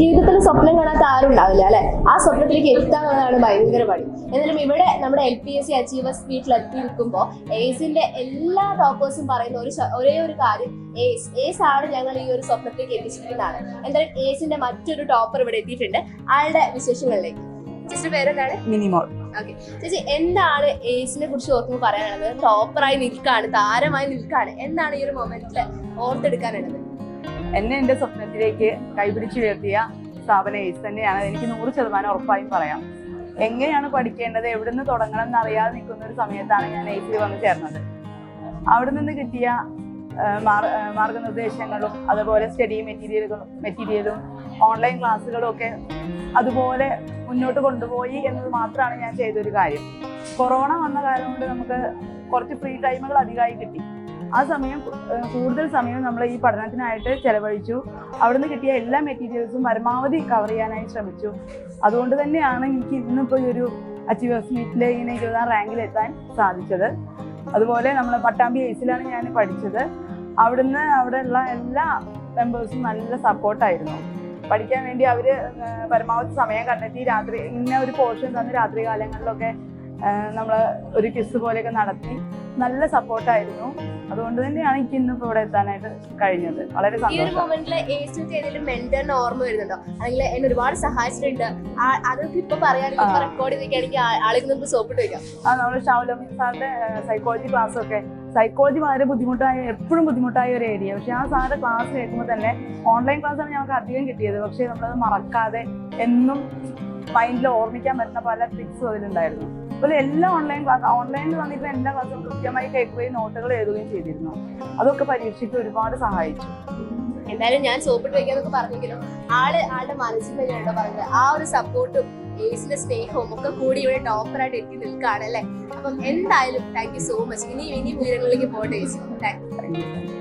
ജീവിതത്തിൽ സ്വപ്നം കാണാത്ത ആരും ഉണ്ടാവില്ല അല്ലെ? ആ സ്വപ്നത്തിലേക്ക് എത്താന്നുള്ളതാണ് ഭയങ്കര പണി. എന്നാലും ഇവിടെ നമ്മുടെ L P S C achievers വീട്ടിൽ എത്തി നിൽക്കുമ്പോൾ എയ്സിന്റെ എല്ലാ ടോപ്പേഴ്സും പറയുന്ന ഒരു ഒരേ ഒരു കാര്യം. എയ്സ് ഏസ് ആണ് ഞങ്ങൾ ഈ ഒരു സ്വപ്നത്തിലേക്ക് എത്തിച്ചിരിക്കുന്നതാണ്. എന്തായാലും ഏസിന്റെ മറ്റൊരു ടോപ്പർ ഇവിടെ എത്തിയിട്ടുണ്ട്. ആളുടെ വിശേഷങ്ങളിലേക്ക്. ചേച്ചി പേരെന്താണ്? മിനിമോൾ. ഓക്കെ ചേച്ചി എന്താണ് ഏസിനെ കുറിച്ച് ഓർക്കുമ്പോൾ പറയാനുള്ളത്? ടോപ്പറായി നിൽക്കാണ് താരമായി നിൽക്കാണ്. എന്താണ് ഈ ഒരു മൊമെന്റിൽ ഓർത്തെടുക്കാനുള്ളത്? എന്നെ എന്റെ സ്വപ്നത്തിലേക്ക് കൈപിടിച്ച് ഉയർത്തിയ സ്ഥാപനം എയ്സ് തന്നെയാണ്. എനിക്ക് നൂറ് ശതമാനം ഉറപ്പായും പറയാം. എങ്ങനെയാണ് പഠിക്കേണ്ടത്? എവിടെ നിന്ന് തുടങ്ങണം എന്ന് അറിയാതെ നിൽക്കുന്ന ഒരു സമയത്താണ് ഞാൻ എയ്സിൽ വന്ന് ചേർന്നത്. അവിടെ നിന്ന് കിട്ടിയ മാർഗനിർദ്ദേശങ്ങളും അതുപോലെ സ്റ്റഡി മെറ്റീരിയലുകളും മെറ്റീരിയലും ഓൺലൈൻ ക്ലാസ്സുകളും ഒക്കെ അതുപോലെ മുന്നോട്ട് കൊണ്ടുപോയി എന്നത് മാത്രമാണ് ഞാൻ ചെയ്തൊരു കാര്യം. കൊറോണ വന്ന കാലം കൊണ്ട് നമുക്ക് കുറച്ച് ഫ്രീ ടൈമുകൾ അധികമായി കിട്ടി. ആ സമയം കൂടുതൽ സമയം നമ്മൾ ഈ പഠനത്തിനായിട്ട് ചെലവഴിച്ചു. അവിടുന്ന് കിട്ടിയ എല്ലാ മെറ്റീരിയൽസും പരമാവധി കവർ ചെയ്യാനായി ശ്രമിച്ചു. അതുകൊണ്ട് തന്നെയാണ് എനിക്ക് ഇന്നിപ്പോൾ ഈ ഒരു അച്ചീവേഴ്സ് മീറ്റിൽ ഇങ്ങനെ ഇരുപതാം റാങ്കിൽ എത്താൻ സാധിച്ചത്. അതുപോലെ നമ്മൾ പട്ടാമ്പി എയ്സിലാണ് ഞാൻ പഠിച്ചത്. അവിടുന്ന് അവിടെയുള്ള എല്ലാ മെമ്പേഴ്സും നല്ല സപ്പോർട്ടായിരുന്നു പഠിക്കാൻ വേണ്ടി അവർ പരമാവധി സമയം കണ്ടെത്തി. രാത്രി ഇന്ന ഒരു പോർഷൻ തന്ന് രാത്രി കാലങ്ങളിലൊക്കെ നമ്മൾ ഒരു കിസ് പോലെയൊക്കെ നടത്തി. നല്ല സപ്പോർട്ടായിരുന്നു അതുകൊണ്ട് തന്നെയാണ് എനിക്ക് ഇന്നിപ്പോ ഇവിടെ എത്താനായിട്ട് കഴിഞ്ഞത്. വളരെ ഈ ഒരു സന്തോഷം. മൊമെന്റിൽ ഏസിന്റെ ഏതെങ്കിലും മെന്ററിന് ഓർമ്മ വരുന്നുണ്ടോ? അല്ലെങ്കിൽ എന്നെ ഒരുപാട് സഹായിച്ചിട്ടുണ്ട്. ആ- അതൊക്കെ ഇപ്പൊ പറയാണെങ്കിൽ ആ. റെക്കോർഡ് ചെയ്തൊക്കെയാണെങ്കിൽ ആളുകൾ നമുക്ക് സോപ്പിട്ട് വെക്കാം. ആ നമ്മൾ ഷാവുലമി സാറിന്റെ സൈക്കോളജി ക്ലാസ് ഒക്കെ. സൈക്കോളജി വളരെ ബുദ്ധിമുട്ടായ എപ്പോഴും ബുദ്ധിമുട്ടായ ഒരു ഏരിയ പക്ഷെ ആ സാറിന്റെ ക്ലാസ് കേൾക്കുമ്പോൾ തന്നെ ഓൺലൈൻ ക്ലാസ്സാണ് ഞങ്ങൾക്ക് അധികം കിട്ടിയത്. പക്ഷെ നമ്മളത് മറക്കാതെ എന്നും മൈൻഡിൽ ഓർമ്മിക്കാൻ പറ്റുന്ന പല ട്രിക്സും അതിലുണ്ടായിരുന്നു. അതുപോലെ എല്ലാ ഓൺലൈൻ ക്ലാസ് ഓൺലൈനിൽ വന്നിട്ട് എല്ലാ ക്ലാസ്സും കൃത്യമായി കേൾക്കുകയും നോട്ടുകൾ എഴുതുകയും ചെയ്തിരുന്നു. അതൊക്കെ പരീക്ഷയ്ക്ക് ഒരുപാട് സഹായിച്ചു. എന്തായാലും ഞാൻ സോപ്പിട്ട് വെക്കാന്നൊക്കെ പറഞ്ഞെങ്കിലും ആൾ ആളുടെ മനസ്സിൽ തന്നെയാണോ പറഞ്ഞത് ആ ഒരു സപ്പോർട്ടും ഏസിന്റെ സ്നേഹവും ഒക്കെ കൂടി ഇവിടെ ടോപ്പറായിട്ട് എത്തി നിൽക്കുകയാണ് അല്ലേ? അപ്പം എന്തായാലും താങ്ക് യു സോ മച്ച് ഇനിയും ഇനിയും ഉയരങ്ങളിലേക്ക് പോകട്ടെ ഏസി താങ്ക് you.